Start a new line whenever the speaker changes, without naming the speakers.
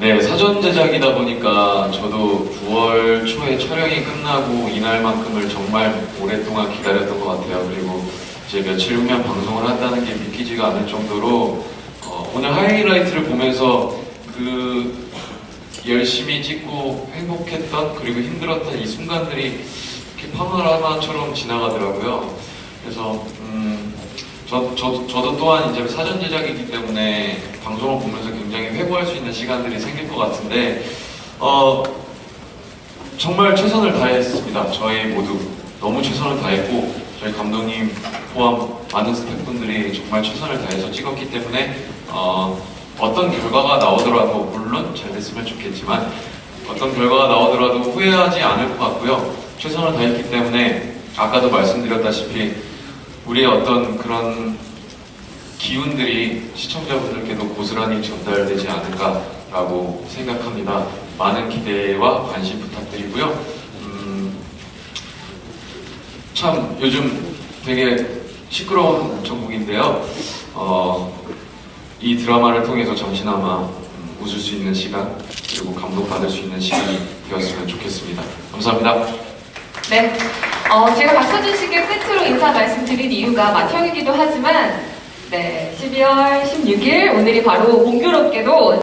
네, 사전 제작이다 보니까 저도 9월 초에 촬영이 끝나고 이날만큼을 정말 오랫동안 기다렸던 것 같아요. 그리고 이제 며칠 후면 방송을 한다는 게 믿기지가 않을 정도로 어, 오늘 하이라이트를 보면서 그 열심히 찍고 행복했던 그리고 힘들었던 이 순간들이 이렇게 파노라마처럼 지나가더라고요. 그래서 음, 저, 저, 저도 또한 이제 사전 제작이기 때문에 방송을 보면서 굉장히 회고할 수 있는 시간들이 생길 것 같은데 어, 정말 최선을 다했습니다. 저희 모두 너무 최선을 다했고 저희 감독님 포함 많은 스태프분들이 정말 최선을 다해서 찍었기 때문에 어, 어떤 결과가 나오더라도 물론 잘 됐으면 좋겠지만 어떤 결과가 나오더라도 후회하지 않을 것 같고요. 최선을 다했기 때문에 아까도 말씀드렸다시피 우리의 어떤 그런 기운들이 시청자분들께도 고스란히 전달되지 않을까라고 생각합니다. 많은 기대와 관심 부탁드리고요. 음, 참 요즘 되게 시끄러운 전국인데요. 어, 이 드라마를 통해서 잠시나마 음, 웃을 수 있는 시간 그리고 감동받을 수 있는 시간이 되었으면 좋겠습니다. 감사합니다.
네. 어, 제가 박서준 씨께 끝으로 인사 말씀드린 이유가 맏형이기도 하지만, 네, 12월 16일, 오늘이 바로 공교롭게도